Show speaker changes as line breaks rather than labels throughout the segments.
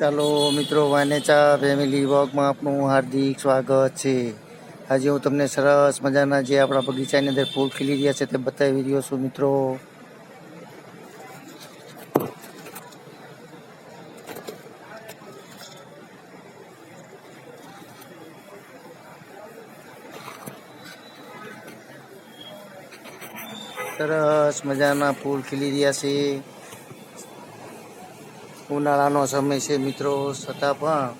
ચાલો મિત્રો વાનેચા ફેમિલી વોકમાં આપનું હાર્દિક સ્વાગત છે. આજે હું તમને સરસ મજાના જે આપણા બગીચાની અંદર ફૂલ ખીલી રહ્યા છે તે બતાવી રહ્યો છું મિત્રો. સરસ મજાના ફૂલ ખીલી રહ્યા છે. ઉનાળાનો સમય છે મિત્રો, છતાં પણ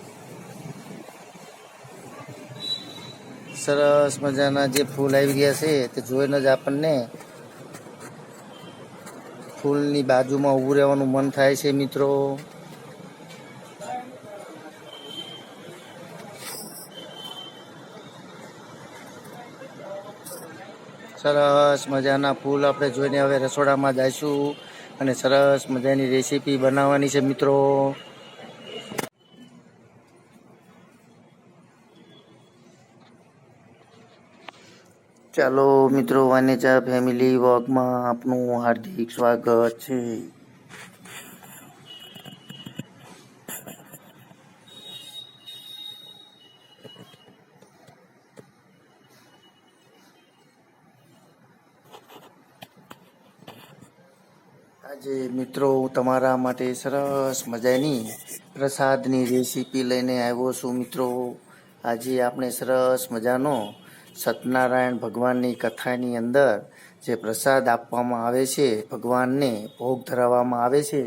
સરસ મજાના જે ફૂલ આવી ગયા છે તે જોઈને જ આપણને ફૂલની બાજુમાં ઊભું રહેવાનું મન થાય છે મિત્રો. સરસ મજાના ફૂલ આપણે જોઈને હવે રસોડામાં જઈશું અને સરસ મજાની રેસીપી બનાવવાની છે મિત્રો. ચાલો મિત્રો વાનેચા ફેમિલી વોકમાં આપનું હાર્દિક સ્વાગત છે. આજે મિત્રો તમારા માટે સરસ મજાની પ્રસાદની રેસીપી લઈને આવ્યો છું મિત્રો. આજે આપણે સરસ મજાનો સત્યનારાયણ ભગવાનની કથાની અંદર જે પ્રસાદ આપવામાં આવે છે, ભગવાનને ભોગ ધરાવવામાં આવે છે,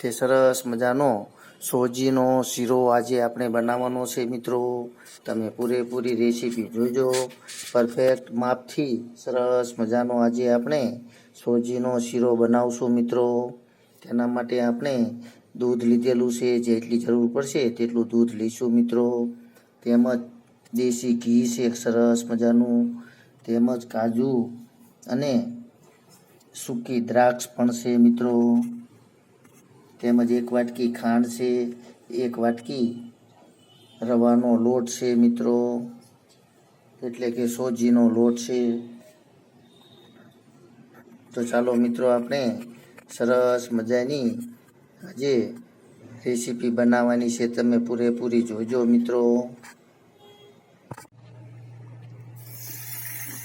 તે સરસ મજાનો સોજીનો શીરો આજે આપણે બનાવવાનો છે મિત્રો. તમે પૂરેપૂરી રેસીપી જોજો. પરફેક્ટ માપથી સરસ મજાનો આજે આપણે સોજીનો શીરો બનાવશું મિત્રો. તેના માટે આપણે દૂધ લીધેલું છે, જેટલી જરૂર પડશે તેટલું દૂધ લઈશું મિત્રો. તેમજ દેશી ઘી છે, સરસ મજાનું. તેમજ કાજુ અને સૂકી દ્રાક્ષ પણ છે મિત્રો. તેમજ એક વાટકી ખાંડ છે, એક વાટકી રવાનો લોટ છે મિત્રો. એટલે કે સોજીનો લોટ છે. તો ચાલો મિત્રો આપણે સરસ મજાની આજે રેસીપી બનાવવાની છે, તમે પૂરેપૂરી જોજો મિત્રો.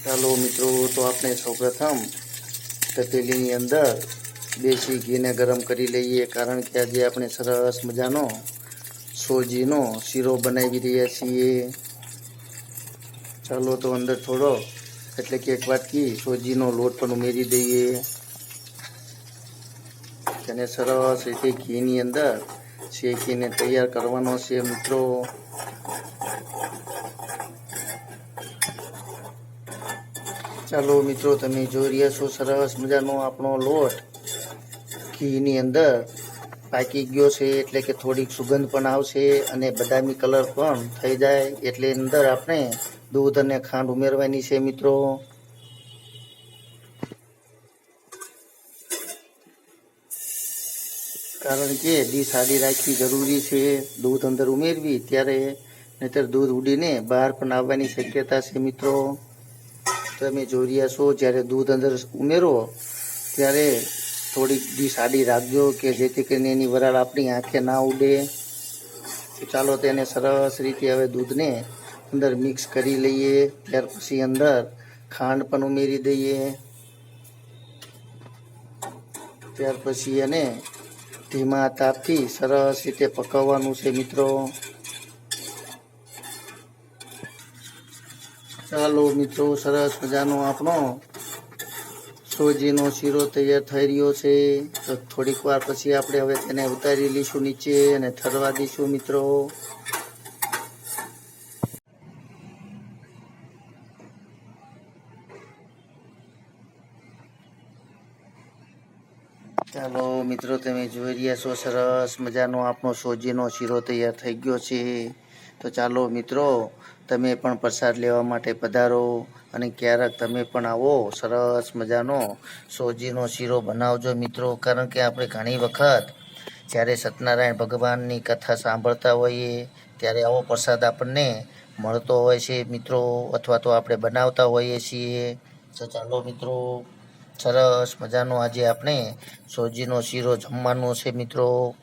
ચાલો મિત્રો, તો આપણે સૌપ્રથમ તપેલીની અંદર દેશી ઘીને ગરમ કરી લઈએ, કારણ કે આજે આપણે સરસ મજાનો સોજીનો શીરો બનાવી રહ્યા છીએ. ચાલો તો અંદર થોડો, એટલે કે એક વાટકી સોજીનો લોટ પણ ઉમેરી દઈએ. તેને સરસ રીતે ઘીની અંદર શેકીને તૈયાર કરવાનો છે મિત્રો. ચાલો મિત્રો, તમે જોઈ રહ્યા છો સરસ મજાનો આપણો લોટ. ઘીની અંદર પાકી ગયો છે એટલે કે થોડીક સુગંધ પણ આવશે અને બદામી કલર પણ થઈ જાય એટલે અંદર આપણે દૂધ અને ખાંડ ઉમેરવાની છે મિત્રો. કારણ કે ડી સાડી રાખવી જરૂરી છે, દૂધ અંદર ઉમેરવી ત્યારે નહીતર દૂધ ઉડીને બહાર પણ આવવાની શક્યતા છે મિત્રો. તમે જોઈ રહ્યા છો, જ્યારે દૂધ અંદર ઉમેરો, ત્યારે થોડીક ડી સાડી રાખજો કે જેથી કરીને એની વરાળ આપણી આંખે ના ઉડે. ચાલો તેને સરસ રીતે હવે દૂધને અંદર મિક્સ કરી લઈએ. ત્યાર પછી અંદર ખાંડ પણ ઉમેરી દઈએ. ત્યાર પછી એને ધીમા તાપથી સરસ રીતે પકવવાનું છે મિત્રો. ચાલો મિત્રો, સરસ મજાનો આપણો સોજીનો શીરો તૈયાર થઈ રહ્યો છે. તો થોડીક વાર પછી આપણે હવે તેને ઉતારી લઈશું નીચે અને ઠરવા દઈશું મિત્રો. ચાલો મિત્રો, તમે જોઈ રહ્યા છો, સરસ મજાનો આપણો સોજીનો શીરો તૈયાર થઈ ગયો છે. તો ચાલો મિત્રો, તમે પણ પ્રસાદ લેવા માટે પધારો અને ક્યારેક તમે પણ આવો. સરસ મજાનો સોજીનો શીરો બનાવજો મિત્રો, કારણ કે આપણે ઘણી વખત જ્યારે સત્યનારાયણ ભગવાનની કથા સાંભળતા હોઈએ, ત્યારે આવો પ્રસાદ આપણને મળતો હોય છે મિત્રો, અથવા તો આપણે બનાવતા હોઈએ છીએ. તો ચાલો મિત્રો, સરસ મજાનો આજે આપણે સોજીનો શીરો જમવાનો છે મિત્રો.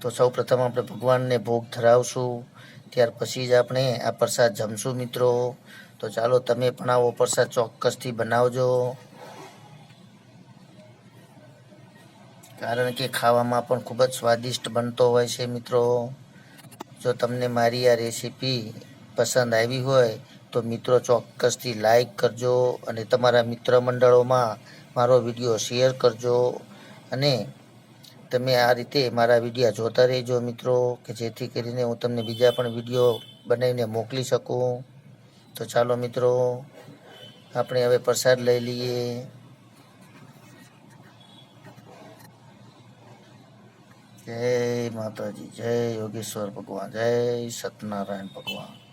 તો સૌ પ્રથમ આપણે ભગવાનને ભોગ ધરાવશું. ત્યાર પછી જ આપણે આ પ્રસાદ જમશું મિત્રો. તો ચાલો તમે પણ આવો પ્રસાદ ચોક્કસથી બનાવજો. કારણ કે ખાવામાં પણ ખૂબ જ સ્વાદિષ્ટ બનતો હોય છે મિત્રો. જો તમને મારી આ રેસીપી પસંદ આવી હોય, તો મિત્રો ચોક્કસથી લાઈક કરજો અને તમારા મિત્ર મંડળોમાં મારો વીડિયો શેર કરજો. અને તમે આ રીતે મારા વિડીયા જોતા રહેજો મિત્રો, કે જેથી કરીને હું તમને બીજા પણ વીડિયો બનાવીને મોકલી શકું. તો ચાલો મિત્રો, આપણે હવે પ્રસાદ લઈ લઈએ. જય માતાજી, જય યોગેશ્વર ભગવાન, જય સત્યનારાયણ ભગવાન.